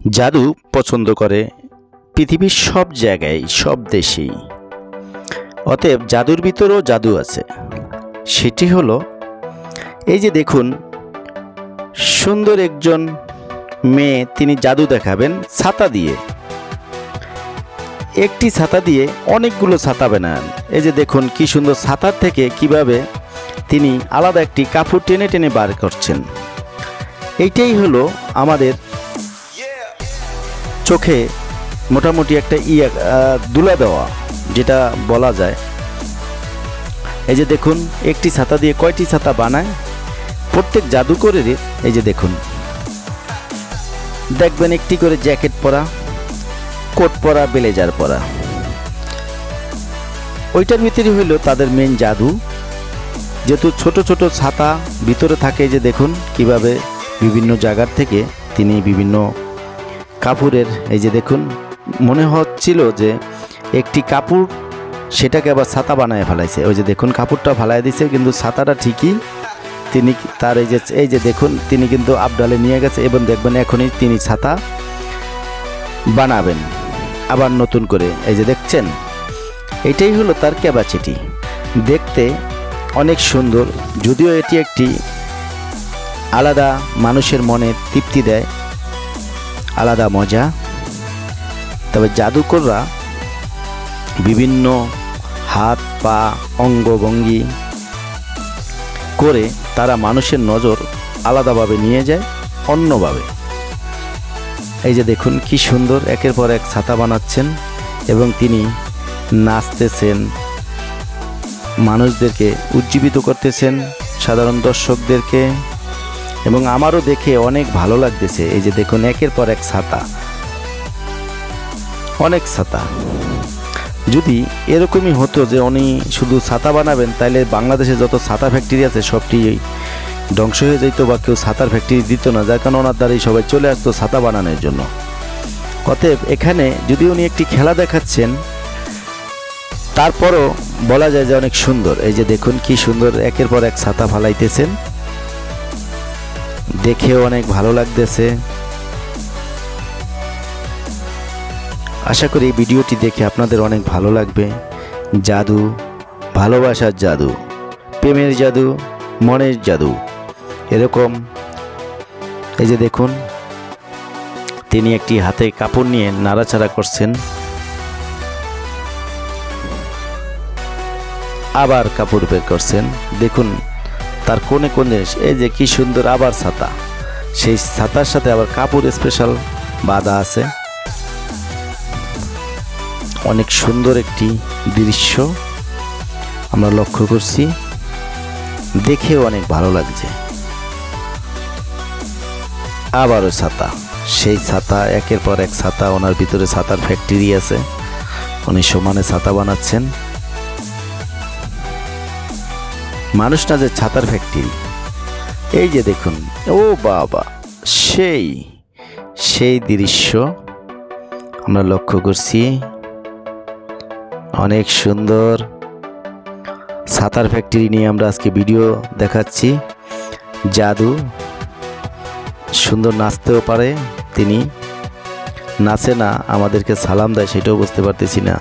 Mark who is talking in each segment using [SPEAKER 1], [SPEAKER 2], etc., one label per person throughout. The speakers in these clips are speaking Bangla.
[SPEAKER 1] জাদু পছন্দ করে পৃথিবীর সব জায়গায়, সব দেশেই। অতএব জাদুর ভিতরেও জাদু আছে। সেটি হলো, এই যে দেখুন, সুন্দর একজন মেয়ে, তিনি জাদু দেখাবেন ছাতা দিয়ে। একটি ছাতা দিয়ে অনেকগুলো ছাতা বানান। এই যে দেখুন, কি সুন্দর ছাতার থেকে কীভাবে তিনি আলাদা একটি কাপড় টেনে টেনে বার করছেন। এইটাই হলো আমাদের চোখে মোটামুটি একটা আহ, দুলা দেওয়া যেটা বলা যায়। এই যে দেখুন একটি ছাতা দিয়ে কয়টি ছাতা বানায়? প্রত্যেক জাদুকরের এই যে দেখুন। দেখবেন একটি করে জ্যাকেট পরা কোট পরা ব্লেজার পরা। ওইটার ভিতরে হইল তাদের মেন জাদু। যেহেতু ছোট ছোট ছাতা ভিতরে থাকে যে দেখুন কীভাবে বিভিন্ন জায়গার থেকে তিনি বিভিন্ন কাপড়ের এই যে দেখুন, মনে হচ্ছিল যে একটি কাপড় সেটাকে আবার ছাতা বানায় ফেলাইছে। ওই যে দেখুন কাপড়টা ফালাই দিছে, কিন্তু ছাতাটা ঠিকই তিনি তার এই যে এই যে দেখুন, তিনি কিন্তু আবডালে নিয়ে গেছে এবং দেখবেন এখনই তিনি ছাতা বানাবেন। আবার নতুন করে, এই যে দেখছেন? এটাই হলো তার ক্যাপাসিটি দেখতে অনেক সুন্দর, যদিও এটি একটি আলাদা মানুষের মনে তৃপ্তি দেয় আলাদা মজা। তবে জাদুকররা বিভিন্ন হাত, পা অঙ্গভঙ্গি করে তারা মানুষের নজর আলাদাভাবে নিয়ে যায়, অন্যভাবে। এই যে দেখুন কি সুন্দর একের পর এক ছাতা বানাচ্ছেন এবং তিনি নাচতেছেন, মানুষদেরকে উজ্জীবিত করতেছেন, সাধারণ দর্শকদেরকে এবং আমারও দেখে অনেক ভালো লাগতেছে। এই যে দেখুন, একের পর এক ছাতা। অনেক ছাতা। যদি এরকমই হতো যে উনি শুধু ছাতা বানাবেন তাহলে বাংলাদেশে যত ছাতা ফ্যাক্টরি আছে, সবটি ধ্বংস হয়ে যেত বা কেউ ছাতার ফ্যাক্টরি দিত না, যার কারণে ওনার দ্বারাই সবাই চলে আসতো ছাতা বানানোর জন্য। অতএব এখানে যদি উনি একটি খেলা দেখাচ্ছেন, তারপরও বলা যায় যে অনেক সুন্দর। এই যে দেখুন, কি সুন্দর একের পর এক ছাতা ফালাইতেছেন। দেখেও অনেক ভালো লাগতেছে। আশা করি এই ভিডিওটি দেখে আপনাদের অনেক ভালো লাগবে। জাদু, ভালোবাসার জাদু, প্রেমের জাদু, মনের জাদু। এরকম, এই যে দেখুন, তিনি একটি হাতে কাপড় নিয়ে নাড়াচাড়া করছেন। আবার কাপড় বের করছেন। দেখুন তার কোণে কোণে এই যে কি সুন্দর আবার ছাতা। সেই ছাতার সাথে আবার কাপড় স্পেশাল বাঁধা আছে। অনেক সুন্দর একটি দৃশ্য আমরা লক্ষ্য করছি। দেখেও অনেক ভালো লাগছে। আবারও ছাতা। সেই ছাতা, একের পর এক ছাতা, ওনার ভিতরে ছাতার ফ্যাক্টরি আছে। উনি সমানে ছাতা বানাচ্ছেন। মানুষ না যে ছাতার ফ্যাক্টরি। এই যে দেখুন, ও বাবা, সেই সেই দৃশ্য আমরা লক্ষ্য করছি। অনেক সুন্দর ছাতার ফ্যাক্টরি নিয়ে আমরা আজকে ভিডিও দেখাচ্ছি। জাদু, সুন্দর নাচতেও পারে তিনি। নাচে না, আমাদেরকে সালাম দেয়, সেটাও বুঝতে পারতেছি না।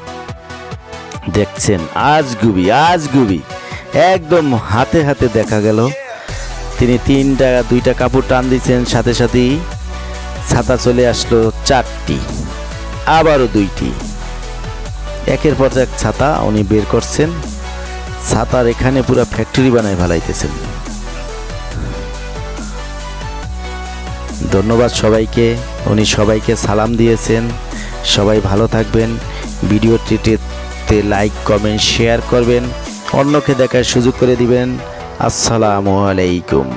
[SPEAKER 1] দেখছেন আজ গুবি আজ গুবি একদম হাতে হাতে দেখা গেল। তিনি তিনটা দুইটা কাপড় টান দিচ্ছেন, সাথে সাথেই ছাতা চলে আসলো চারটি, আবারও দুইটি। একের পর এক ছাতা উনি বের করছেন। ছাতার এখানে পুরো ফ্যাক্টরি বানায় ফেলাইতেছেন। ধন্যবাদ সবাইকে, উনি সবাইকে সালাম দিয়েছেন। সবাই ভালো থাকবেন। ভিডিওটিতে লাইক কমেন্ট শেয়ার করবেন। অন্যকে দেখার সুযোগ করে দিবেন। আসসালামু আলাইকুম।